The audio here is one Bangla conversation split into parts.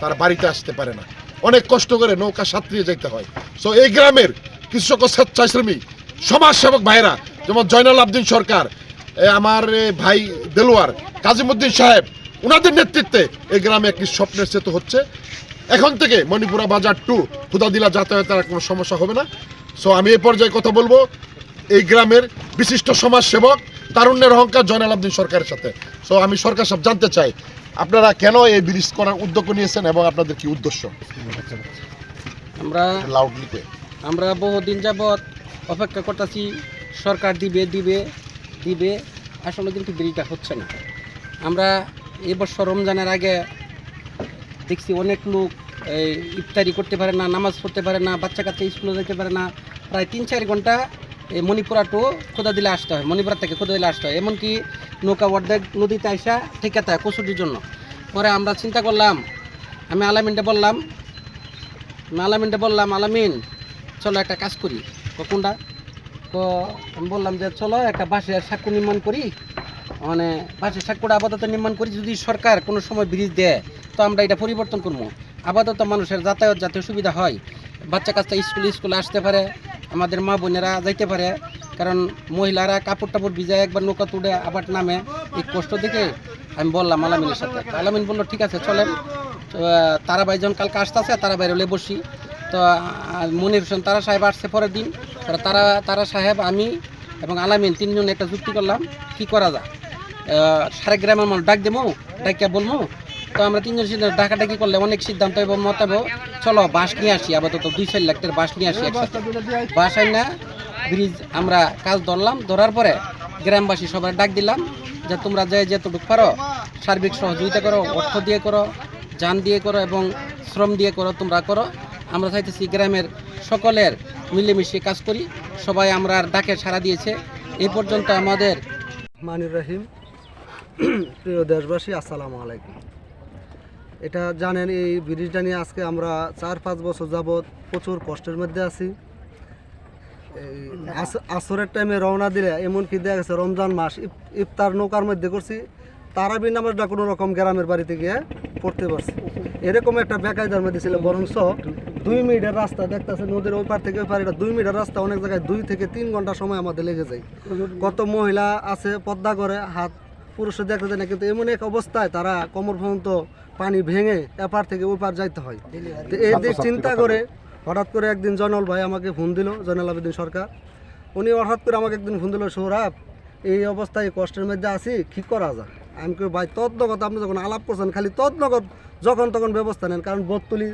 তারা বাড়িতে আসতে পারে না। অনেক কষ্ট করে নৌকা সাঁতরিয়ে যেতে হয়। সো এই গ্রামের কিছু সকল স্বেচ্ছাশ্রমী, সমাজসেবক ভাইরা যেমন জয়নাল আবদিন সরকার, এ আমার ভাই দেলোয়ার, কাজিমুদ্দিন সাহেব ওনাদের নেতৃত্বে এই গ্রামে একটি স্বপ্নের সেতু হচ্ছে। এখন থেকে মণিপুরা বাজার টু হুদাদিলা যাতায়াতের কোনো সমস্যা হবে না। সো আমি এই পর্যায়ে কথা বলব। এই গ্রামের বিশিষ্ট সমাজসেবক, তারুণ্যের অহংকার জয়নাল আবদিন সরকারের সাথে। সো আমি সরকার সব জানতে চাই আপনারা কেন এই ব্রিজ করার উদ্যোগ নিয়েছেন এবং আপনাদের কি উদ্দেশ্য? আমরা লাউডলি কয়ে আমরা বহুদিন যাবৎ অপেক্ষা করতেছি সরকার দিবে দিবে দিবে। আসলে কিন্তু দেরিটা হচ্ছে না। আমরা এবছর রমজানের আগে দেখছি অনেক লোক এই ইফতারি করতে পারে না নামাজ পড়তে পারে না বাচ্চা কাচ্চা স্কুলে যেতে পারে না। প্রায় তিন চার ঘণ্টা এই মণিপুরা টু খোদা দিলে আসতে হয়, মণিপুরা থেকে খোদা দিলে আসতে হয়। এমনকি নৌকা অর্ধেক নদীতে আসা ঠিক আছে কচুরির জন্য। পরে আমরা চিন্তা করলাম, আমি আলামিনটা বললাম, আমি আলামিনটা বললাম, আলামিন, চলো একটা কাজ করি। কোনটা? তো আমি বললাম যে, চলো একটা বাঁশের সাঁকু নির্মাণ করি। মানে বাঁশের সাঁকুটা আপাতত নির্মাণ করি, যদি সরকার কোনো সময় ব্রিজ দেয়, তো আমরা এটা পরিবর্তন করব। আপাতত মানুষের যাতায়াত যাতে সুবিধা হয়। বাচ্চা কাচ্চা স্কুল, স্কুলে আসতে পারে। আমাদের মা বোনেরা যাইতে পারে কারণ মহিলারা কাপড় টাপড় ভিজায় একবার নৌকা তুলে আবার নামে। এই কষ্ট দেখে আমি বললাম আলামিনের সাথে। আলামিন বলল ঠিক আছে চলেন। তো, আহ, তারাবাই যখন কালকে আসতেছে তারাবাই হলে বসি। তো মনির হোসেন তারা সাহেব আসছে পরের দিন। তারা তারা তারা সাহেব আমি এবং আলামিন তিনজন একটা যুক্তি করলাম কি করা যায়? সারা গ্রামের মানুষ ডাক দেবো ডাকিয়া বলব তো আমরা তিনজন সিদ্ধান্ত ডাকাডাকি করলে অনেক সিদ্ধান্ত এবং মতাবো চলো বাঁশ নিয়ে আসি, আপাতত দুই চার লাখ টাকার বাঁশ নিয়ে আসি একসাথে। বাঁশ না ব্রিজ, আমরা কাজ ধরলাম, ধরার পরে গ্রামবাসী সবাই ডাক দিলাম, যে তোমরা যে যেতটুকু পারো, সার্বিক সহযোগিতা করো, অর্থ দিয়ে করো, যান দিয়ে করো এবং শ্রম দিয়ে করো, তোমরা করো। আমরা চাইতেছি গ্রামের সকলের মিলেমিশে কাজ করি। সবাই আমরা ডাকে সাড়া দিয়েছে। এই পর্যন্ত আমাদের মানির রহিম। প্রিয় দেশবাসী, আসসালামু আলাইকুম। এটা জানেন, এই ব্রিজটা নিয়ে আজকে আমরা চার পাঁচ বছর যাবৎ প্রচুর কষ্টের মধ্যে আছি। আসরের টাইমে রওনা দিলে এমনকি দেখা গেছে, রমজান মাস, ইফ- ইফতার নৌকার মধ্যে করছি তারাবি নামাজটা কোনো রকম গ্রামের বাড়িতে গিয়ে পড়তে পারছি। এরকম একটা বেকায়দার মধ্যে ছিল বরঞ্চ দুই মিনিটের রাস্তা দেখতেছে নদীর ওই পার থেকে ওই পার, এটা দুই মিনিটের রাস্তা অনেক জায়গায় দুই থেকে তিন ঘণ্টা সময় আমাদের লেগে যায়। কত মহিলা আছে, পদ্মা করে হাত পুরুষে দেখতে যায় না, কিন্তু এমন এক অবস্থায় তারা কোমর পর্যন্ত পানি ভেঙে এপার থেকে ওপার যাইতে হয়। তো এই দিক চিন্তা করে হঠাৎ করে একদিন জয়নাল ভাই আমাকে ফোন দিল জয়নাল আবেদিন সরকার। উনি হঠাৎ করে আমাকে একদিন ফোন দিল সৌরভ এই অবস্থায় কষ্টের মধ্যে আছি কী করা যায়? আমি কই ভাই তৎনগত আপনি যখন আলাপ করছেন খালি তৎনগত যখন তখন ব্যবস্থা নেন কারণ বোততুলি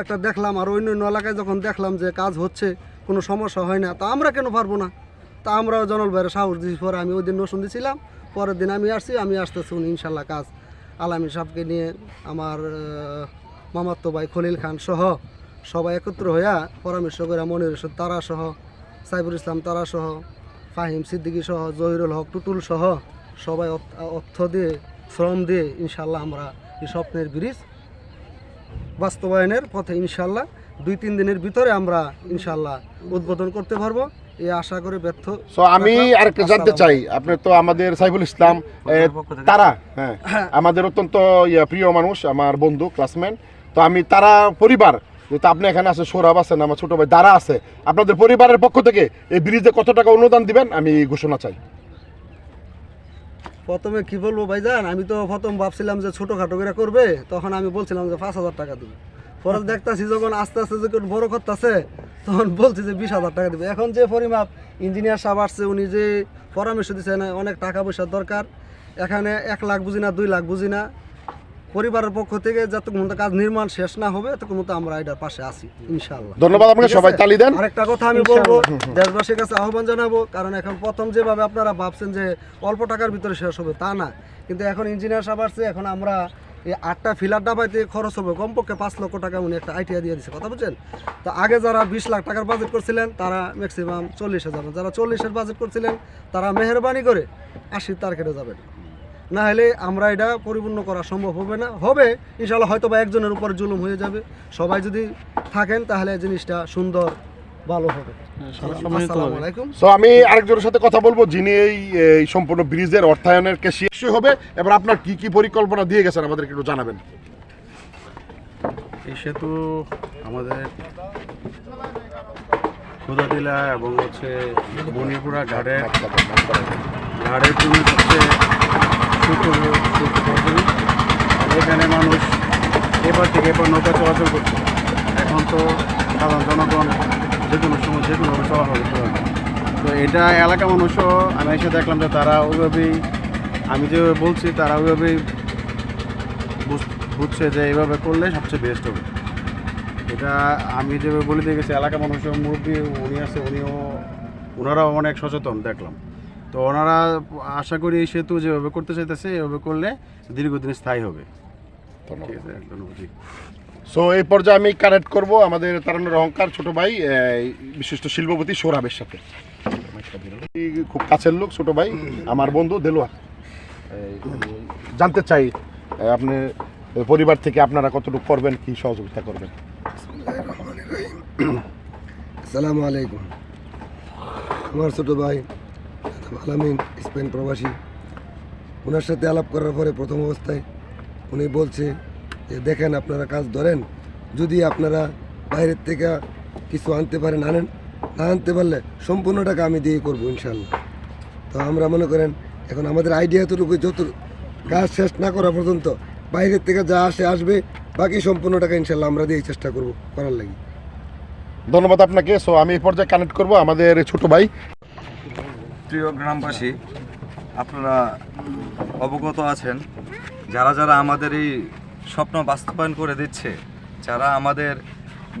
একটা দেখলাম আর অন্য অন্য এলাকায় যখন দেখলাম যে কাজ হচ্ছে কোনো সমস্যা হয় না তা আমরা কেন পারব না? তা আমরাও জনল ভাইয়ের সাহস দিয়েছি পরে আমি ওই দিন নসুন দিয়েছিলাম পরের দিন আমি আসছি আমি আসতেছি উনি ইনশাল্লাহ কাজ আলামী সাহেবকে নিয়ে আমার আহ, মামাতো ভাই খলিল খান সহ সবাই একত্র হইয়া পরামর্শ করে মনির হোসেন তারা সহ সাইবুল ইসলাম তারা সহ ফাহিম সিদ্দিকী সহ জহিরুল হক টুটুল সহ সবাই অর্থ দিয়ে শ্রম দিয়ে ইনশাল্লাহ আমরা এই স্বপ্নের ব্রিজ বাস্তবায়নের পথে ইনশাল্লাহ দুই তিন দিনের ভিতরে আমরা ইনশাল্লাহ উদ্বোধন করতে পারব। এই আশা করে ব্যর্থ। সো আমি আরেকটা জানতে চাই আপনি তো আমাদের সাইফুল ইসলাম তারা হ্যাঁ আমাদের অত্যন্ত প্রিয় মানুষ আমার বন্ধু ক্লাসমেট তো আমি তারা পরিবার যেহেতু আপনি এখানে আছে সৌরভ আছেন আমার ছোট ভাই দ্বারা আছে আপনাদের পরিবারের পক্ষ থেকে এই ব্রিজে কত টাকা অনুদান দিবেন? আমি ঘোষণা চাই। প্রথমে কি বলব ভাইজান আমি তো প্রথম ভাবছিলাম যে ছোটোখাটো করে করবে তখন আমি বলছিলাম যে পাঁচ হাজার টাকা দেবে। পরে দেখতাছি যখন আস্তে আস্তে যখন বড় করতেছে তখন বলছি যে বিশ হাজার টাকা দেবে। এখন যে পরিমাপ ইঞ্জিনিয়ার সাহেব আসছে উনি যে পরামর্শ দিচ্ছেন অনেক টাকা পয়সার দরকার এখানে এক লাখ বুঝি না দুই লাখ বুঝি না। পরিবারের পক্ষ থেকে যতক্ষণ পর্যন্ত কাজ নির্মাণ শেষ না হবে ততক্ষণ মতো আমরা এটার পাশে আছি ইনশাল্লাহ ধন্যবাদ আপনাকে সবাই তালি দেন। আরেকটা কথা আমি বলব দেশবাসীর কাছে আহ্বান জানাব কারণ এখন প্রথম যেভাবে আপনারা ভাবছেন যে অল্প টাকার ভিতরে শেষ হবে তা না। কিন্তু এখন ইঞ্জিনিয়ার সাহেব আসছে এখন আমরা এই আটটা ফিলার ডাবাইতে খরচ হবে কমপক্ষে পাঁচ লক্ষ টাকা উনি একটা আইটিয়া দিয়ে দিচ্ছে কথা বুঝছেন? তো আগে যারা বিশ লাখ টাকার বাজেট করছিলেন, তারা ম্যাক্সিমাম চল্লিশ হাজার যারা চল্লিশের বাজেট করছিলেন, তারা মেহরবানি করে আশি তার কেটে যাবেন। না হলে আমরা এটা পরিপূর্ণ করা সম্ভব হবে না। হবে ইনশাল্লাহ হয়তো বা একজনের উপর জুলুম হয়ে যাবে। সবাই যদি থাকেন, তাহলে জিনিসটা সুন্দর ভালো হবে। সো আমি আরেকজনের সাথে কথা বলব যিনি এই সম্পূর্ণ ব্রিজের অর্থায়নের কেশিয়া হবে। এবার আপনার কি কি পরিকল্পনা দিয়ে গেছেন আমাদেরকে একটু জানাবেন। এই সেতু আমাদের এবং হচ্ছে বনিপুরা ঘাটের ঘাটের জন্য। এখানে মানুষ এবার থেকে এবার নৌকা চলাচল করছে। এখন তো সাধারণ জনগণ যে কোনো সময় যে কোনোভাবে করতে পারবে তো এটা এলাকা মানুষও আমি এসে দেখলাম যে তারা ওইভাবেই আমি যেভাবে বলছি তারা ওইভাবেই বুঝ- বুঝছে যে এইভাবে করলে সবচেয়ে বেস্ট হবে। এটা আমি যেভাবে বলে দিয়ে গেছি এলাকা মানুষের মুরব্বী উনি আছে উনিও ওনারাও অনেক সচেতন দেখলাম। তো ওনারা আশা করি এই সেতু যেভাবে করতে চাইতেছে এভাবে করলে দীর্ঘদিন স্থায়ী হবে। ঠিক আছে ধন্যবাদ। সো এই পর্যায়ে আমি কানেক্ট করব আমাদের তারুণের অহংকার ছোট ভাই বিশিষ্ট শিল্পপতি সৌরভের সাথে। খুব কাছের লোক, ছোট ভাই, আমার বন্ধু দেলোয়ার। জানতে চাই আপনি পরিবার থেকে আপনারা কতটুকু করবেন, কি সহযোগিতা করবেন? আসসালামু আলাইকুম। আমার ছোট ভাই আলামিন, স্পেন প্রবাসী। ওনার সাথে আলাপ করার পরে প্রথম অবস্থায় উনি বলছে যে দেখেন আপনারা কাজ ধরেন যদি আপনারা বাইরের থেকে কিছু আনতে পারেন আনেন না আনতে পারলে সম্পূর্ণ টাকা আমি দিয়ে করব ইনশাল্লাহ তো আমরা মনে করেন এখন আমাদের আইডিয়া এতটুকু যত কাজ শেষ না করা পর্যন্ত বাইরের থেকে যা আসে আসবে বাকি সম্পূর্ণ টাকা ইনশাল্লাহ আমরা দিয়ে চেষ্টা করব করার লাগি। ধন্যবাদ আপনাকে। সো আমি এই পর্যায়ে কানেক্ট করব আমাদের ছোট ভাই। প্রিয় গ্রামবাসী আপনারা অবগত আছেন যারা যারা আমাদের এই স্বপ্ন বাস্তবায়ন করে দিচ্ছে। যারা আমাদের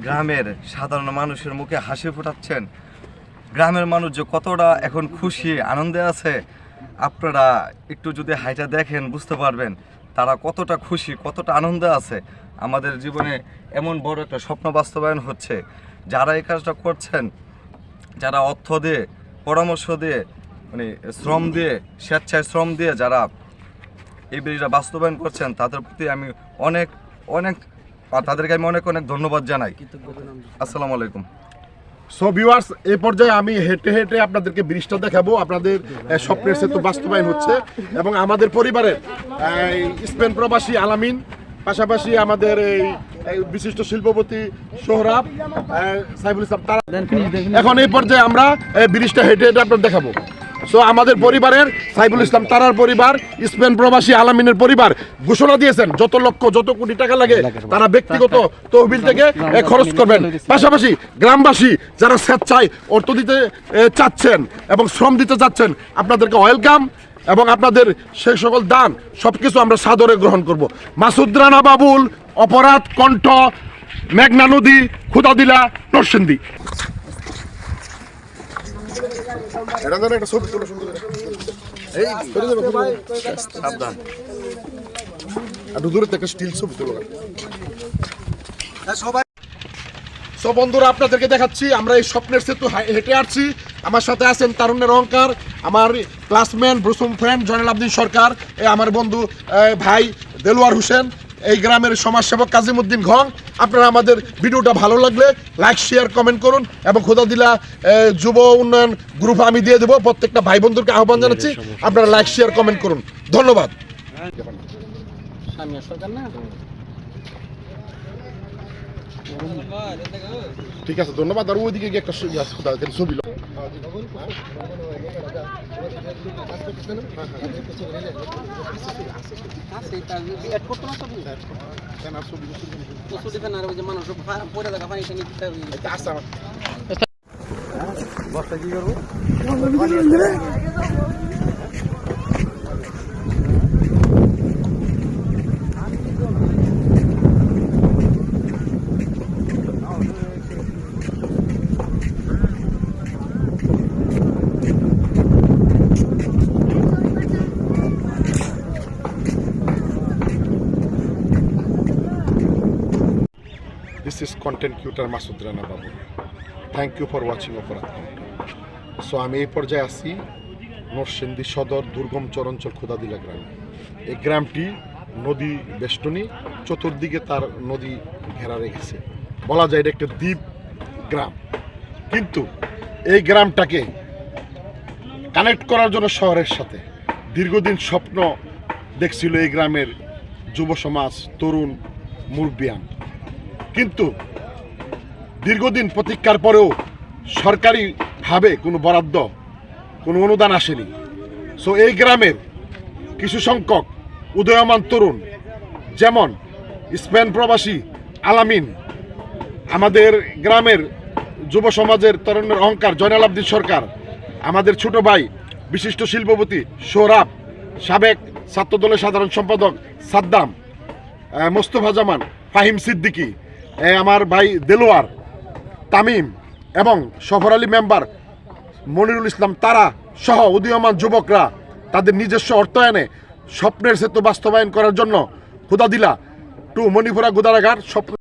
গ্রামের সাধারণ মানুষের মুখে হাসি ফোটাচ্ছেন, গ্রামের মানুষ যে কতটা এখন খুশি, আনন্দে আছে, আপনারা একটু যদি হাইটা দেখেন, বুঝতে পারবেন তারা কতটা খুশি, কতটা আনন্দে আছে। আমাদের জীবনে এমন বড় একটা স্বপ্ন বাস্তবায়ন হচ্ছে। যারা এই কাজটা করছেন, যারা অর্থ দিয়ে, পরামর্শ দিয়ে মানে শ্রম দিয়ে, স্বেচ্ছায় শ্রম দিয়ে যারা এই ব্রিজটা বাস্তবায়ন করছেন, তাদের প্রতি আমি অনেক অনেক আর তাদেরকে আমি অনেক অনেক ধন্যবাদ জানাই। আসসালামু আলাইকুম। সো ভিউয়ার্স এই পর্যায়ে আমি হেঁটে হেঁটে আপনাদেরকে ব্রিজটা দেখাবো। আপনাদের স্বপ্নের সেতু বাস্তবায়ন হচ্ছে। এবং আমাদের পরিবারের স্পেন প্রবাসী আলামিন পাশাপাশি আমাদের এই এই বিশিষ্ট শিল্পপতি সোহরাব সাইফুল ইসলাম তারা এখন এই পর্যায়ে আমরা ব্রিজটা হেঁটে হেঁটে আপনাদের দেখাবো। সো আমাদের পরিবারের সাইফুল ইসলাম তারার পরিবার, স্পেন প্রবাসী আলামিনের পরিবার ঘোষণা দিয়েছেন, যত লক্ষ, যত কোটি টাকা লাগে, তারা ব্যক্তিগত তহবিল থেকে খরচ করবেন। পাশাপাশি গ্রামবাসী যারা স্বেচ্ছায় অর্থ দিতে চাচ্ছেন এবং শ্রম দিতে চাচ্ছেন, আপনাদেরকে ওয়েলকাম এবং আপনাদের সেই সকল দান, সবকিছু আমরা সাদরে গ্রহণ করব। মাসুদ রানা বাবুল, অপরাধ কণ্ঠ, মেঘনা নদী, খুদাদিলা, নরসিংদী। এটা ধরে একটা তুলো সুন্দর এই, করে দেবো, সাবধান। একটু দূরে থেকে স্টিল ছবি তুলো সব বন্ধুরা আপনাদেরকে দেখাচ্ছি আমরা এই স্বপ্নের সেতু হেঁটে আসছি। আমার সাথে আছেন তারুণ্যের অহংকার আমার classmate bosom friend Joynal Abedin Sarkar এ আমার বন্ধু ভাই দেলোয়ার হোসেন এই গ্রামের সমাজসেবক কাজিমুদ্দিন ঘং আপনারা আমাদের ভিডিওটা ভালো লাগলে লাইক শেয়ার কমেন্ট করুন এবং খোদা দিলা যুব উন্নয়ন গ্রুপ আমি দিয়ে দেবো। প্রত্যেকটা ভাই বন্ধুকে আহ্বান জানাচ্ছি। আপনারা লাইক শেয়ার কমেন্ট করুন। ধন্যবাদ। সরকার না? ঠিক আছে ধন্যবাদ। আর ওইদিকে গিয়ে একটা ছবি আছে, খোদা, এখানে ছবি লো। আছে তার অ্যাড করতে না সবই তো ছুটি ফেনার ওই যে মানুষ পড়ে থাকা পানি টানি দিতে হবে Is content cuter Masud Rana Babu. Thank you for watching অপরাধ সো আমি এই পর্যায়ে আছি নরসিংদী সদর দুর্গম চরঞ্চল খোদাদিলা গ্রামে। এই গ্রামটি নদী বেষ্টনী, চতুর্দিকে তার নদী ঘেরা রেখেছে। বলা যায় এটা একটা দ্বীপ গ্রাম। কিন্তু এই গ্রামটাকে কানেক্ট করার জন্য শহরের সাথে দীর্ঘদিন স্বপ্ন দেখছিল এই গ্রামের যুব সমাজ তরুণ, মুরব্বিয়ান। কিন্তু দীর্ঘদিন প্রতীক্ষার পরেও সরকারিভাবে কোনো বরাদ্দ, কোনো অনুদান আসেনি। সো এই গ্রামের কিছু সংখ্যক উদয়মান তরুণ, যেমন স্পেন প্রবাসী আলামিন, আমাদের গ্রামের যুব সমাজের তরুণের অহংকার, জয়নাল আব্দিন সরকার, আমাদের ছোট ভাই বিশিষ্ট শিল্পপতি সৌরভ সাবেক ছাত্রদলের সাধারণ সম্পাদক সাদ্দাম মোস্তফা জামান, ফাহিম সিদ্দিকী আমার ভাই দেলোয়ার, তামিম এবং সফর আলী মেম্বার মনিরুল ইসলাম তারা সহ উদীয়মান যুবকরা তাদের নিজস্ব অর্থায়নে স্বপ্নের সেতু বাস্তবায়ন করার জন্য হুদাদিলা টু মণিপুরা গুদারাঘাট স্বপ্ন